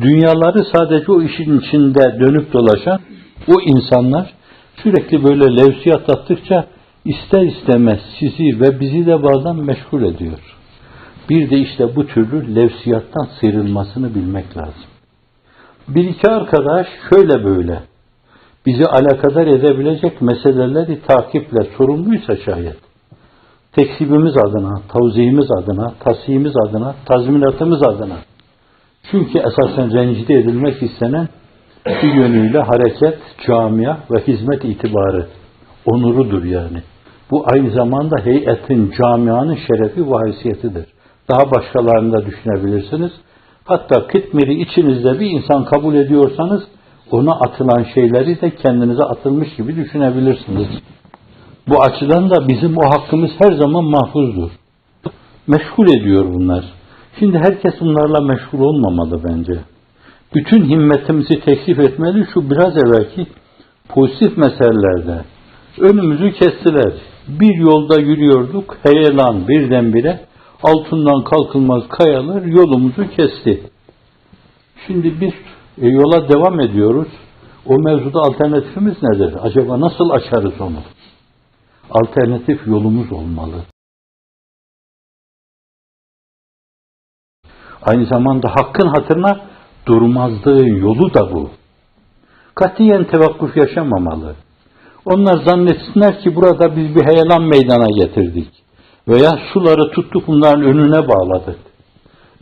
Dünyaları sadece o işin içinde dönüp dolaşan o insanlar sürekli böyle levsiyat attıkça ister istemez sizi ve bizi de bazen meşgul ediyor. Bir de işte bu türlü levsiyattan sıyrılmasını bilmek lazım. Bir iki arkadaş şöyle böyle bizi alakadar edebilecek meseleleri takiple sorumluysa şayet teksibimiz adına, tavziyimiz adına, tasihimiz adına, tazminatımız adına. Çünkü esasen rencide edilmek istenen bir yönüyle hareket, camia ve hizmet itibarı onurudur yani. Bu aynı zamanda heyetin, camianın şerefi ve haysiyetidir. Daha başkalarını da düşünebilirsiniz. Hatta kıtmiri içinizde bir insan kabul ediyorsanız ona atılan şeyleri de kendinize atılmış gibi düşünebilirsiniz. Bu açıdan da bizim o hakkımız her zaman mahfuzdur. Meşgul ediyor bunlar. Şimdi herkes bunlarla meşgul olmamalı bence. Bütün himmetimizi teklif etmeli şu biraz evvelki pozitif meselelerde. Önümüzü kestiler. Bir yolda yürüyorduk, heyelan birdenbire altından kalkılmaz kayalar yolumuzu kesti. Şimdi biz e, yola devam ediyoruz. O mevzuda alternatifimiz nedir? Acaba nasıl açarız onu? Alternatif yolumuz olmalı. Aynı zamanda hakkın hatırına durmazlığın yolu da bu. Katiyen tevakkuf yaşamamalı. Onlar zannetsinler ki burada biz bir heyelan meydana getirdik. Veya suları tuttuk bunların önüne bağladık.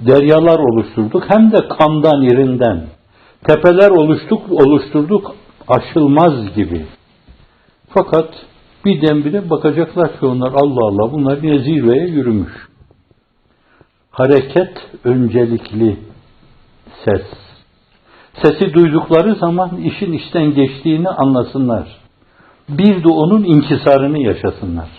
Deryalar oluşturduk hem de kandan irinden. Tepeler oluştuk, oluşturduk aşılmaz gibi. Fakat birdenbire bakacaklar ki onlar Allah Allah bunlar yine zirveye yürümüş. Hareket öncelikli ses. Sesi duydukları zaman işin işten geçtiğini anlasınlar. Bir de onun inkisarını yaşasınlar.